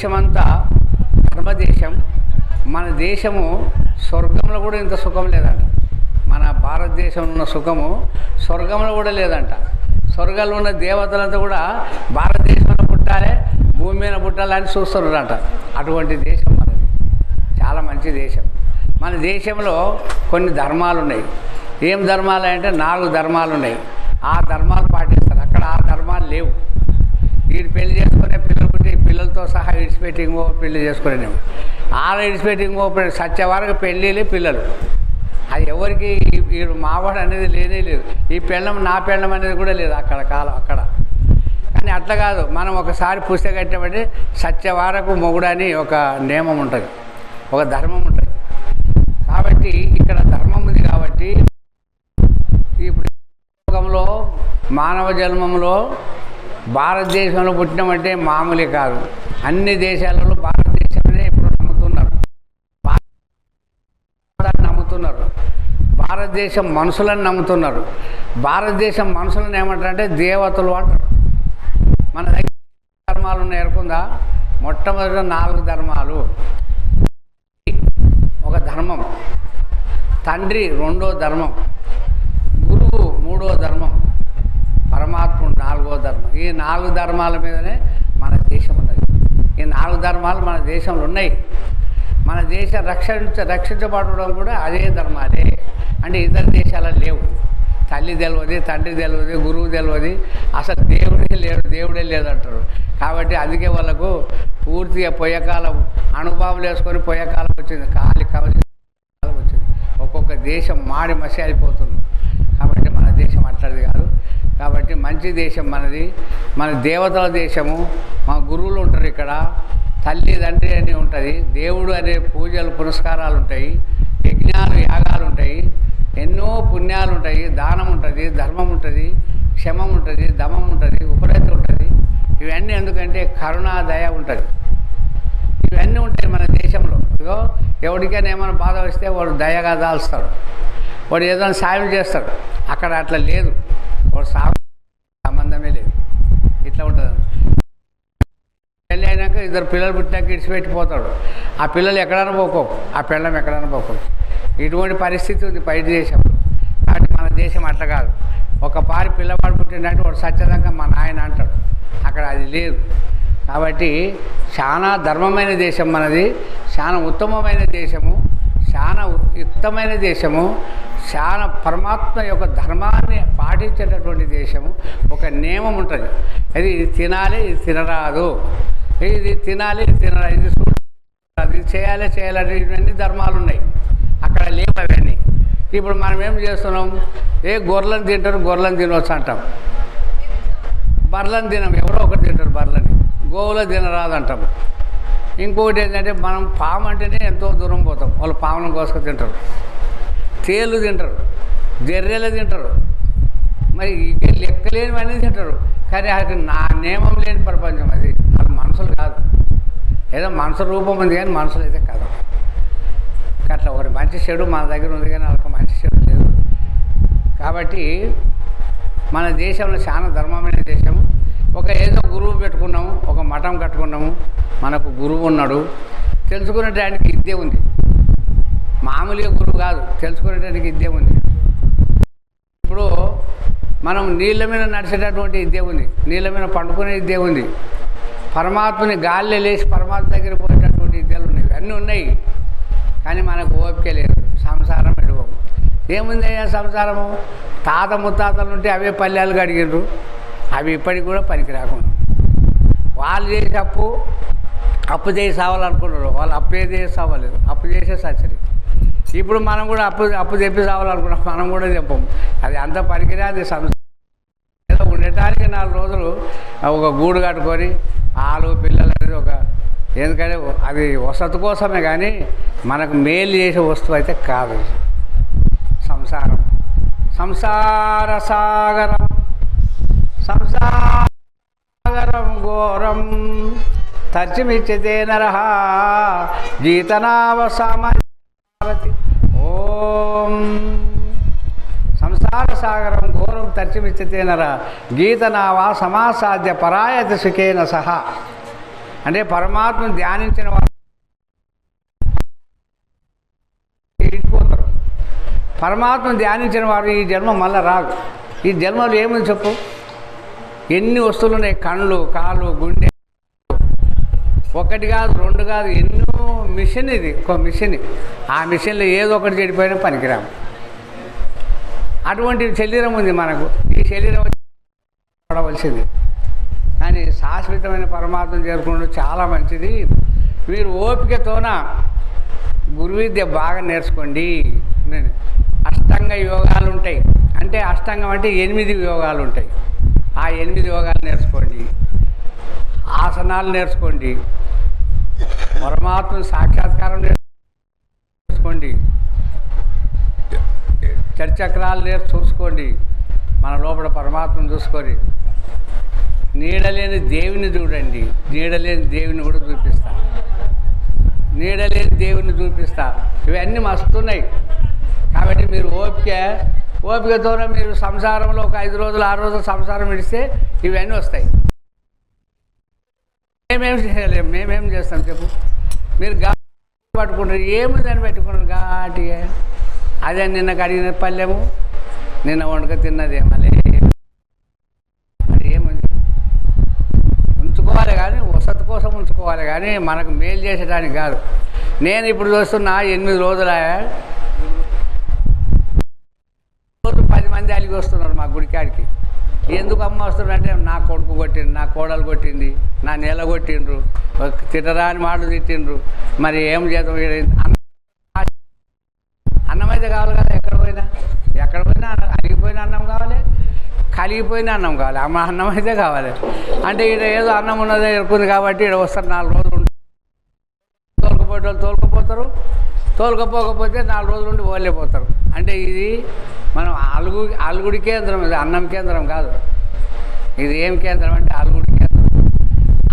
దేశమంతా ధర్మదేశం. మన దేశము స్వర్గంలో కూడా ఇంత సుఖం లేదంట. మన భారతదేశంలో ఉన్న సుఖము స్వర్గంలో కూడా లేదంట. స్వర్గంలో ఉన్న దేవతలంతా కూడా భారతదేశంలో పుట్టాలి భూమి మీద పుట్టాలని చూస్తున్నారంట. అటువంటి దేశం మనది. చాలా మంచి దేశం. మన దేశంలో కొన్ని ధర్మాలు ఉన్నాయి ఏం ధర్మాలు అంటే నాలుగు ధర్మాలు ఉన్నాయి ఆ ధర్మాలు పాటిస్తారు. అక్కడ ఆ ధర్మాలు లేవు. వీడు పెళ్ళి చేసుకునే పిల్లలు పుట్టి పిల్లలతో సహా విడిచిపెట్టి ఇంకో పెళ్ళి చేసుకునేవి ఆడ విడిచిపెట్టి ఇంకో సత్య వరకు పెళ్ళిళ్ళు పిల్లలు. అది ఎవరికి వీడు మావాడు అనేది లేదే లేదు. ఈ పెళ్ళం నా పెళ్ళం అనేది కూడా లేదు అక్కడ కాలం అక్కడ. కానీ అట్లా కాదు మనం ఒకసారి పుస్తక కట్టామంటే సత్యవారకు మొగుడు అని ఒక నియమం ఉంటుంది. ఒక ధర్మం ఉంటుంది. కాబట్టి ఇక్కడ ధర్మం ఉంది కాబట్టి ఇప్పుడు లోకంలో మానవ జన్మంలో భారతదేశంలో పుట్టినామంటే మామూలే కాదు. అన్ని దేశాలలో భారతదేశాన్ని ఇప్పుడు నమ్ముతున్నారు. నమ్ముతున్నారు. భారతదేశం మనుషులను నమ్ముతున్నారు. భారతదేశం మనుషులను ఏమంటారంటే దేవతలు అంటారు. మన దగ్గర ధర్మాలు ఉన్నాయి మొట్టమొదటి నాలుగు ధర్మాలు. ఒక ధర్మం. తండ్రి రెండో ధర్మం. గురువు మూడో ధర్మం. ఈ నాలుగు ధర్మాల మీదనే మన దేశం ఉన్నది. ఈ నాలుగు ధర్మాలు మన దేశంలో ఉన్నాయి. మన దేశం రక్షించ రక్షించబడడం కూడా అదే ధర్మాలే. అంటే ఇతర దేశాలలో లేవు. తల్లి తెలియదు తండ్రి తెలియదు గురువు తెలియదు అసలు దేవుడే లేడు దేవుడే లేదంటారు. కాబట్టి అందుకే వాళ్ళకు పూర్తిగా పొయ్యకాలం అనుభవం వేసుకొని పొయ్యకాలం వచ్చింది. కాలి కవచి వచ్చింది. ఒక్కొక్క దేశం మాడి మసి అయిపోతుంది కాబట్టి మన దేశం అట్లది కాదు కాబట్టి మంచి దేశం మనది. మన దేవతల దేశము. మా గురువులు ఉంటారు ఇక్కడ. తల్లి తండ్రి అని ఉంటుంది. దేవుడు అనే పూజలు పురస్కారాలు ఉంటాయి. యజ్ఞాలు యాగాలు ఉంటాయి. ఎన్నో పుణ్యాలు ఉంటాయి. దానం ఉంటుంది ధర్మం ఉంటుంది క్షమం ఉంటుంది దమం ఉంటుంది ఉపరేత ఉంటుంది. ఇవన్నీ ఎందుకంటే కరుణా దయ ఉంటుంది. ఇవన్నీ ఉంటాయి మన దేశంలో. ఇగో ఎవరికైనా ఏమైనా బాధ వస్తే వాడు దయగా దాల్స్తాడు. వాడు ఏదైనా సాయం చేస్తాడు. అక్కడ అట్లా లేదు. వాడు సాగు ఇట్లా ఉంటుంది. పెళ్ళి అయినాక ఇద్దరు పిల్లలు పుట్టాక ఇడిచిపెట్టిపోతాడు. ఆ పిల్లలు ఎక్కడైనా పోకోకు. ఆ పిల్లం ఎక్కడైనా పోకోకు. ఇటువంటి పరిస్థితి ఉంది బయట దేశంలో. కాబట్టి మన దేశం అట్లా కాదు. ఒక పారి పిల్లవాడు పుట్టినట్టు వాడు సత్యదంగా మా నాయన అంటాడు. అక్కడ అది లేదు. కాబట్టి చాలా ధర్మమైన దేశం మనది. చాలా ఉత్తమమైన దేశము. ఉత్తమైన దేశము చాలా పరమాత్మ యొక్క ధర్మాన్ని పాటించేటటువంటి దేశము ఒక నియమం ఉంటుంది. అది ఇది తినాలి ఇది తినరాదు. ఇది తినాలి ఇది తినరాదు ఇది అది చేయాలి చేయాలని ఇవన్నీ ధర్మాలు ఉన్నాయి. అక్కడ లేవు అవన్నీ. ఇప్పుడు మనం ఏం చేస్తున్నాం? ఏ గొర్రెలను తింటారు? గొర్రెలను తినవచ్చు అంటాం. బర్రెలను తినం. ఎవరో ఒకటి తింటారు బర్రెలని. గోవులో తినరాదు అంటాము ఇంకొకటి ఏంటంటే మనం పాము అంటేనే ఎంతో దూరం పోతాం. వాళ్ళు పాములను కోసుకొని తింటారు. తేలు తింటారు. జర్రెలు తింటారు. మరి ఇక లెక్కలేనివన్నీ తింటారు. కానీ అది నా నియమం లేని ప్రపంచం అది. అది మనుషులు కాదు. ఏదో మనుషుల రూపం ఉంది కానీ మనుషులు అయితే కాదు. అట్లా ఒకటి మంచి చెడు మన దగ్గర ఉంది కానీ అదొక మంచి చెడు లేదు. కాబట్టి మన దేశంలో చాలా ధర్మమైన దేశం. ఒక ఏదో గురువు పెట్టుకున్నాము ఒక మఠం కట్టుకున్నాము మనకు గురువు ఉన్నాడు. తెలుసుకునేటానికి ఇద్దే ఉంది. మామూలుగా గురువు కాదు తెలుసుకునేటానికి ఇద్దే ఉంది. ఇప్పుడు మనం నీళ్ళ మీద నడిచేటటువంటి ఇద్దే ఉంది. నీళ్ళ మీద పండుకునే ఇద్దే ఉంది. పరమాత్మని గాలిలో లేచి పరమాత్మ దగ్గర పోయేటటువంటి ఇద్దరు ఉన్నాయి. అన్నీ ఉన్నాయి. కానీ మనకు ఓపిక లేదు. సంసారం ఎడుగు ఏముంది అయ్యా సంసారము? తాత ముత్తాతలు ఉంటే అవే పల్లెలు కడిగిండ్రు అవి ఇప్పటికి కూడా పనికి రాకుండా వాళ్ళు చేసే అప్పు అప్పు చేసి సావాలనుకున్నారు. వాళ్ళు అప్పు చేసి సావలేదు. అప్పు చేసే సచ్చరి ఇప్పుడు మనం కూడా అప్పు అప్పు చెప్పి సావాలనుకున్నాం మనం కూడా చెప్పము అది అంత పనికిరాది సంసారం ఏదో ఉండటానికి నాలుగు రోజులు ఒక గూడు కట్టుకొని ఆలు పిల్లలు అనేది ఒక ఎందుకంటే అది వసతి కోసమే కానీ మనకు మేలు చేసే వస్తువు అయితే కాదు. సంసారం. సంసార సాగరం. సంసాగరం ఘోరం తర్చిమిచ్చతే నర జీతనావసామతి ఓం. సంసార సాగరం ఘోరం తర్చిమిచ్చతే నర గీతనావా సమాసాధ్య పరాయత సుఖేన సహా. అంటే పరమాత్మను ధ్యానించిన వారు ఇడిపోతారు. పరమాత్మను ధ్యానించిన వారు ఈ జన్మ మళ్ళీ రాదు. ఈ జన్మలో ఏమని చెప్పు? ఎన్ని వస్తువులు ఉన్నాయి కళ్ళు కాళ్ళు గుండె. ఒకటి కాదు రెండు కాదు ఎన్నో మిషన్ ఇది. ఒక మిషన్. ఆ మిషన్లో ఏదో ఒకటి చెడిపోయినా పనికిరాము అటువంటి శరీరం ఉంది మనకు. ఈ శరీరం పడవలసింది. కానీ శాశ్వతమైన పరమాత్మ చేరుకోవడం చాలా మంచిది. మీరు ఓపికతోన గురువిద్య బాగా నేర్చుకోండి. అష్టంగ యోగాలు ఉంటాయి. అంటే అష్టంగం అంటే ఎనిమిది యోగాలు ఉంటాయి. ఆ ఎనిమిది యోగాలు నేర్చుకోండి. ఆసనాలు నేర్చుకోండి. పరమాత్మ సాక్షాత్కారం నేర్చుకోండి. చర్చక్రాలు నేర్చు చూసుకోండి. మన లోపల పరమాత్మను చూసుకొని. నీడలేని దేవుని చూడండి. నీడలేని దేవుని కూడా చూపిస్తా. నీడలేని దేవుని చూపిస్తా. ఇవన్నీ మస్తున్నాయి. కాబట్టి మీరు ఓపిక ఓపికతోనే మీరు సంసారంలో ఒక ఐదు రోజులు ఆరు రోజులు సంసారం విడిస్తే ఇవన్నీ వస్తాయి. మేమేం చేయలేం మేమేం చేస్తాం చెప్పు. మీరు గా పట్టుకుంటారు ఏమి దాన్ని పెట్టుకున్నారు ఘాటిగా? అదే నిన్న కడిగిన పల్లెము నిన్న వండుక తిన్నది మళ్ళీ అది ఏముంది? ఉంచుకోవాలి కానీ వసతి కోసం ఉంచుకోవాలి కానీ మనకు మేలు చేసేదానికి కాదు. నేను ఇప్పుడు చూస్తున్నా ఎనిమిది రోజుల రోజు పది మంది అలిగి వస్తున్నారు ఎందుకు అమ్మ వస్తున్నారు అంటే నా కొడుకు కొట్టిండు నా కోడలు కొట్టింది నా నెల కొట్టిండ్రు తిట్టరాని మాటలు తిట్టిండ్రు. మరి ఏం చేద్దాం? అన్నం అయితే కావాలి కదా ఎక్కడ పోయినా? ఎక్కడ పోయినా అన్నం- అరిగిపోయిన అన్నం కావాలి కలిగిపోయిన అన్నం కావాలి. అమ్మ అన్నం అయితే కావాలి. అంటే ఇక్కడ ఏదో అన్నం ఉన్నదే ఇరుకుంది కాబట్టి ఇక్కడ వస్తారు నాలుగు రోజులు ఉంటారు తోలుకపోయే వాళ్ళు తోలుకుపోతారు. తోలుకపోకపోతే నాలుగు రోజులు ఉండి పోలేపోతారు అంటే ఇది మనం అలుగు అలుగుడి కేంద్రం ఇది అన్నం కేంద్రం కాదు. ఇది ఏం కేంద్రం అంటే అలుగుడి కేంద్రం.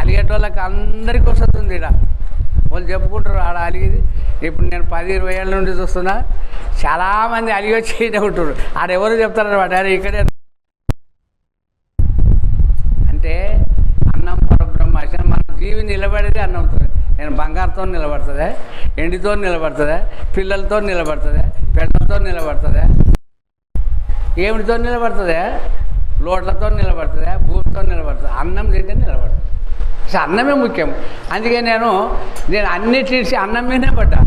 అలిగేటోళ్ళకి అందరికీ వస్తుంది ఇక్కడ వాళ్ళు చెప్పుకుంటారు ఆడ అలిగేది. ఇప్పుడు నేను పది ఇరవై ఏళ్ళ నుండి చూస్తున్నా చాలామంది అలిగి వచ్చి ఉంటారు ఆడ ఎవరు చెప్తారు అరే ఇక్కడే అంటే అన్నం పరబ్రహ్మ మన జీవి నిలబడేది అన్నంతో నేను బంగారుతో నిలబడుతుందా? ఎండితో నిలబడుతుందా? పిల్లలతో నిలబడుతుందా? పెళ్ళతో నిలబడుతుందా? ఏమిటితో నిలబడుతుందా. లోట్లతో నిలబడుతుందా. భూమితో నిలబడుతుంది. అన్నం తింటే నిలబడుతుంది. అసలు అన్నమే ముఖ్యం. అందుకే నేను నేను అన్ని తీసి అన్నం మీదనే పడ్డా.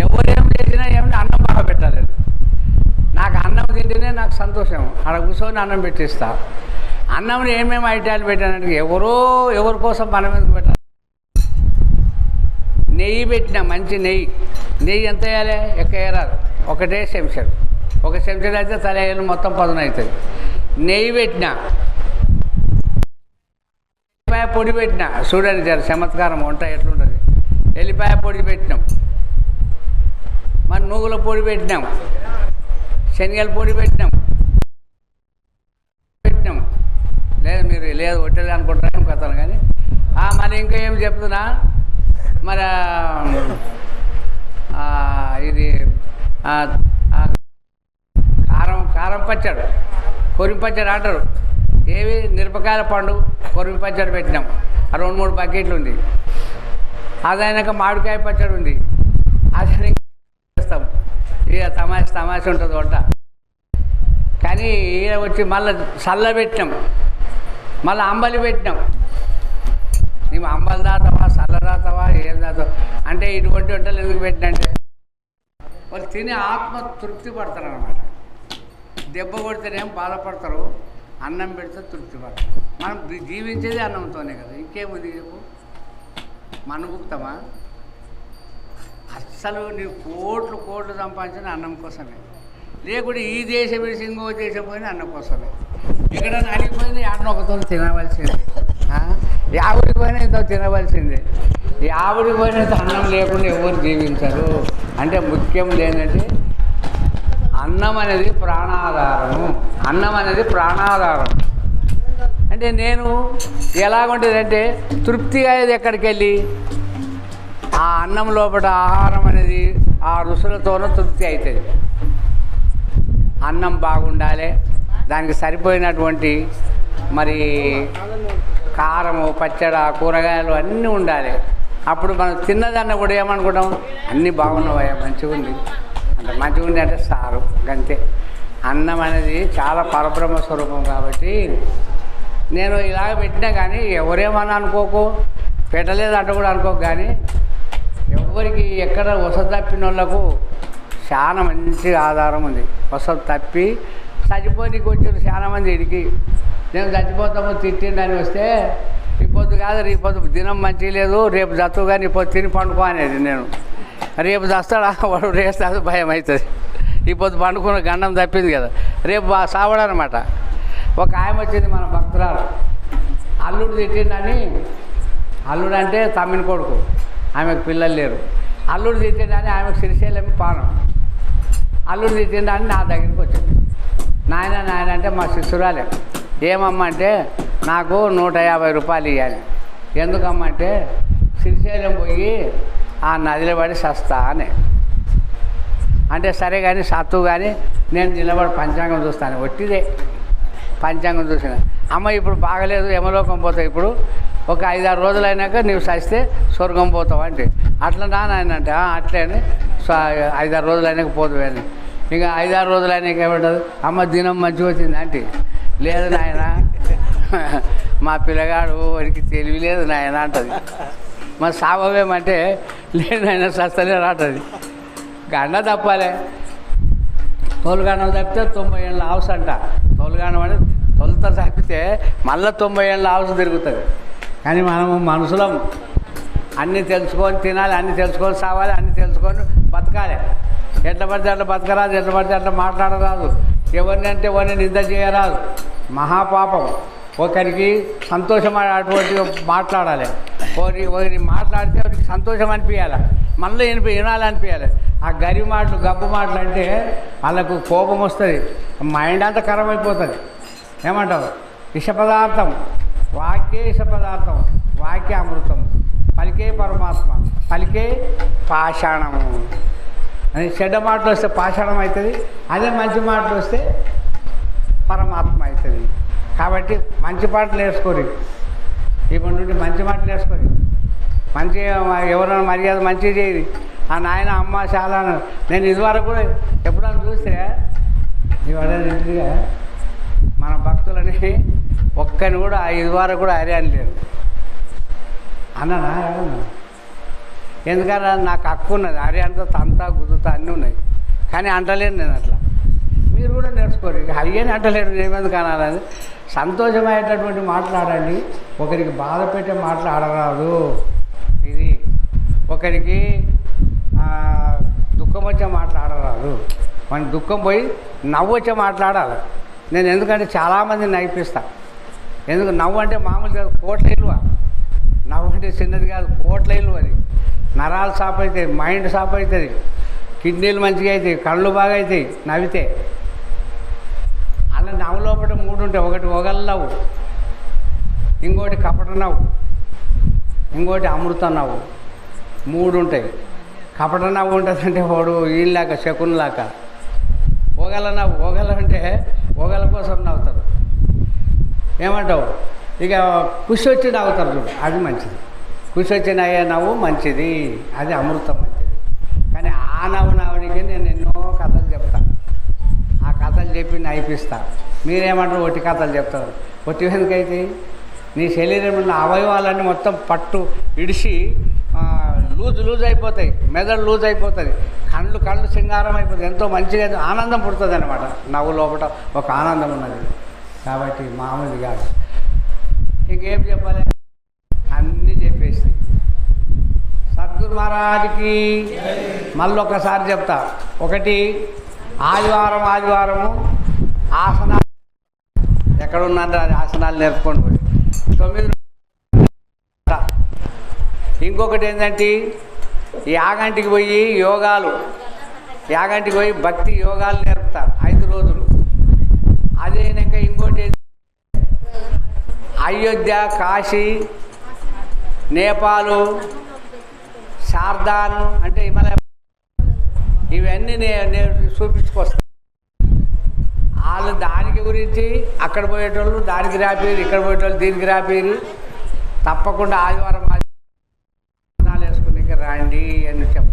ఏం చేసినా ఏమిటి అన్నం బాగా పెట్టాలి. నాకు అన్నం తింటేనే నాకు సంతోషం. అక్కడ కూర్చొని అన్నం పెట్టిస్తా. అన్నంని ఏమేమి ఐటాలు పెట్టానంటే ఎవరో ఎవరి కోసం మనం ఎందుకు పెట్టాలి. నెయ్యి పెట్టిన మంచి నెయ్యి. నెయ్యి ఎంత వేయాలి? ఎక్క వేయరాదు ఒకటే చెంచాడు. ఒక చెంచాడు అయితే తల మొత్తం పదును అవుతుంది నెయ్యి పెట్టిన. ఎల్లిపాయ పొడి పెట్టిన. చూడండి జర చమత్కారం వంట ఎట్లుంటుంది. ఎల్లిపాయ పొడి పెట్టినాం. మరి నూగుల పొడి పెట్టినాం. శనగల పొడి పెట్టినాం. పెట్టినాం. లేదు మీరు లేదు ఒట్టేది అనుకుంటారా ఏం కథను కానీ. ఆ, మరి ఇంకా ఏం చెప్తున్నా? మరి ఇది కారం పచ్చడి కొరిమి పచ్చడి అంటారు. ఏవి? మిరపకాయల పండు కొరిమి పచ్చడి పెట్టినాం. ఆ రెండు మూడు బకెట్లు ఉంది. అదైనాక మామిడికాయ పచ్చడి ఉంది. అది చేస్తాం. ఇక తమాష తమాష ఉంటుంది వంట. కానీ ఈయన వచ్చి మళ్ళీ చల్ల పెట్టినాం. మళ్ళీ అంబలి పెట్టినాం. మేము అంబలి దాతావా చల్ల దాతావా ఏం దాతావు? అంటే ఇటువంటి వంటలు ఎందుకు పెట్టినంటే వాళ్ళు తిని ఆత్మ తృప్తి పడతారు అనమాట దెబ్బ కొడితేనేం బాధపడతారు? అన్నం పెడితే తృప్తి పడతారు మనం జీవించేది అన్నంతోనే కదా. ఇంకేముంది చెప్పు? మనుగుతామా అస్సలు నీవు కోట్లు కోట్లు సంపాదించిన అన్నం కోసమే. లేకుంటే ఈ దేశం విడిచి ఇంకో దేశం పోయిన అన్నం కోసమే. ఎక్కడ అడిగిపోయినా అన్న ఒకతో తినవలసిందే. ఆ? యావుడికి పోయినా ఇంతో తినవలసిందే. యావుడికి పోయినంత అన్నం లేకుండా ఎవరు జీవించరు? అంటే ముఖ్యం ఏంటంటే అన్నం అనేది ప్రాణాధారము. అన్నం అనేది ప్రాణాధారం అంటే నేను ఎలాగుంటుందంటే తృప్తిగా అయ్యేది ఎక్కడికి వెళ్ళి ఆ అన్నం లోపల ఆహారం అనేది ఆ రుసులతోనూ తృప్తి అవుతుంది అన్నం బాగుండాలి దానికి సరిపోయినటువంటి మరి కారము పచ్చడ కూరగాయలు అన్నీ ఉండాలి. అప్పుడు మనం తిన్నదన్న కూడా ఏమనుకుంటాం? అన్నీ బాగున్నావయ్యా మంచిగా ఉంది అంటే మంచిగా ఉంది అంటే సారు అంతే అన్నం అనేది చాలా పరబ్రహ్మ స్వరూపం కాబట్టి నేను ఇలాగ పెట్టినా కానీ ఎవరేమని అనుకోకు. పెట్టలేదు అంట కూడా అనుకోకు కానీ ఎవరికి ఎక్కడ వసతి తప్పిన వాళ్ళకు చాలా మంచి ఆధారం ఉంది. వసతి తప్పి చచ్చిపోనికి వచ్చారు చాలా మంది ఇడికి. నేను చచ్చిపోతాము తిట్టిండని వస్తే ఈ పొద్దు కాదు రేపు పొద్దు దినం మంచి లేదు రేపు చత్తు కానీ ఇప్పుడు తిని పండుకో అనేది నేను. రేపు చస్తాడా? వాడు రేస్తాడు భయం అవుతుంది. ఈ పొద్దు పండుకున్న గండం తప్పింది కదా. రేపు సావడనమాట. ఒక ఆయన వచ్చింది మన భక్తురాలు. అల్లుడు తిట్టిండని అల్లుడు అంటే తమ్మిని కొడుకు. ఆమెకు పిల్లలు లేరు. అల్లుడు తిట్టిండని ఆమెకు శ్రీశైలం పానం. అల్లుడు తిట్టిండని నా దగ్గరికి వచ్చింది. నాయన నాయన అంటే మా శిశురాలే ఏమమ్మా అంటే నాకు నూట యాభై రూపాయలు ఇవ్వాలి ఎందుకమ్మ అంటే శ్రీశైలం పోయి ఆ నదిలో పడి సస్తా అని. అంటే సరే కానీ సత్తు కానీ నేను నిలబడి పంచాంగం చూస్తాను. ఒట్టిదే. పంచాంగం చూసిన. అమ్మ ఇప్పుడు బాగలేదు యమలోకం పోతావు ఇప్పుడు. ఒక ఐదారు రోజులు అయినాక నీవు చస్తే స్వర్గం పోతావు అంటే. అట్లా నాన్న అంటే అట్లే అని ఐదారు రోజులు అయినాక పోతావు అని ఇంకా ఐదారు రోజులు అయినాక ఏమంటుంది? అమ్మ దినం మంచిగా వచ్చింది అంటే లేదు నాయన. మా పిల్లగాడు వాడికి తెలివి లేదు నాయన అంటది. మా సావమేమంటే లేదు నాయన సస్తలే రాటది. గండ తప్పాలే. తోలుగానం తప్పితే తొంభై ఏళ్ళ హౌస్ అంట. తోలుగానం అంటే తొలుత తప్పితే మళ్ళీ తొంభై ఏళ్ళ హౌస్ తిరుగుతుంది. కానీ మనము మనుషులం. అన్నీ తెలుసుకొని తినాలి అన్నీ తెలుసుకొని సావాలి అన్నీ తెలుసుకొని బతకాలి. ఎట్ల పడితే అట్లా బతకరాదు ఎట్ల పడితే అట్లా మాట్లాడరాదు. ఎవరిని అంటే ఎవరిని నింద చేయరాదు. మహాపాపం. ఒకరికి సంతోషం అటువంటి మాట్లాడాలి. ఒకరి ఒకరి మాట్లాడితే ఒకరికి సంతోషం అనిపించాలి మళ్ళీ వినిపి వినాలనిపించాలి ఆ గరి మాటలు గబ్బు మాటలు అంటే వాళ్ళకు కోపం వస్తుంది. మైండ్ అంతా ఖరాబ్ అయిపోతుంది. ఏమంటావు? విష పదార్థం. వాక్యే విష పదార్థం. వాక్య అమృతం. పలికే పరమాత్మ. పలికే పాషాణము. అని చెడ్డ మాటలు వస్తే పాషాణం అవుతుంది అదే మంచి మాటలు వస్తే పరమాత్మ అవుతుంది కాబట్టి మంచి పాటలు నేర్చుకోరు. ఇప్పుడు నుండి మంచి మాటలు నేర్చుకోరు. మంచి ఎవరైనా మర్యాద మంచిగా చేయదు ఆ నాయన అమ్మ చాలా నేను ఇదివరకు కూడా ఎప్పుడన్నా చూస్తే ఇవాళ మన భక్తులని ఒక్కని కూడా ఇదివరకు కూడా అరే అని లేదు. అన్నానా? ఎందుకంటే నాకు హక్కు ఉన్నది. అరే అంతా తంతా గుద్దుతా అన్నీ ఉన్నాయి. కానీ అంటలేను నేను అట్లా. మీరు కూడా నేర్చుకోరు. ఇక అయ్యని అంటలేడు. నేను ఎందుకు అనాలని సంతోషమయ్యేటటువంటి మాట్లాడండి. ఒకరికి బాధ పెట్టే మాట్లాడరాదు ఒకరికి దుఃఖం వచ్చే మాట్లాడరాదు మన దుఃఖం పోయి నవ్వు వచ్చే మాట్లాడాలి నేను ఎందుకంటే చాలామందిని నవ్విస్తా ఎందుకు? నవ్వు అంటే మామూలు కాదు కోట్ల ఇల్వ. నవ్వు అంటే చిన్నది కాదు కోట్ల ఇల్లు అది. నరాలు సాప్ అవుతాయి మైండ్ సాప్ అవుతుంది కిడ్నీలు మంచిగా అవుతాయి కళ్ళు బాగా అవుతాయి నవ్వితే. అలా నవ్వు లోపల మూడు ఉంటాయి. ఒకటి ఒగల్లవు నవ్వు ఇంకోటి కపట నవ్వు ఇంకోటి అమృత నవ్వు. మూడు ఉంటాయి కపట నవ్వు ఉంటుంది అంటే వాడు వీళ్ళలాగా శకున్లాగా. పొగల నవ్వు ఒగల అంటే పొగల కోసం నవ్వుతారు. ఏమంటావు? ఇక కుసి వచ్చి నవ్వుతారు చూడు అది మంచిది. కుషి వచ్చి నవ్వే నవ్వు మంచిది అది అమృతం మంచిది. కానీ ఆ నవ్వు నవ్వడానికి నేను ఎన్నో కథలు చెప్తాను ఆ కథలు చెప్పి నైపిస్తా మీరేమంటారు? ఒట్టి కథలు చెప్తారు. ఒట్టి ఎందుకైతే? నీ శరీరంలో ఉన్న అవయవాలన్నీ మొత్తం పట్టు ఇడిసి లూజ్ లూజ్ అయిపోతాయి. మెదడు లూజ్ అయిపోతుంది. కళ్ళు కళ్ళు సింగారం అయిపోతుంది. ఎంతో మంచిగా ఆనందం పుడుతుంది అనమాట నవ్వు లోపల ఒక ఆనందం ఉన్నది. కాబట్టి మామూలు కాదు. ఇంకేం చెప్పాలి? అన్నీ చెప్పేసి. సద్గురు మహారాజుకి మళ్ళీ ఒకసారి చెప్తా. ఒకటి ఆదివారం ఆదివారము ఆసనాలు. ఎక్కడ ఉన్నారో ఆసనాలు నేర్పుకోండి తొమ్మిది ఇంకొకటి ఏంటంటే యాగంటికి పోయి యోగాలు యాగంటికి పోయి భక్తి యోగాలు నేర్పుతారు ఐదు రోజులు. అదేనాక ఇంకోటి అయోధ్య కాశీ నేపాలు శారదాను అంటే హిమాలయ ఇవన్నీ నేను నేను చూపించుకొస్తాను వాళ్ళు దానికి గురించి అక్కడ పోయేటోళ్ళు దానికి రాపేరు ఇక్కడ పోయేటోళ్ళు దీనికి రాపేరు. తప్పకుండా ఆదివారం And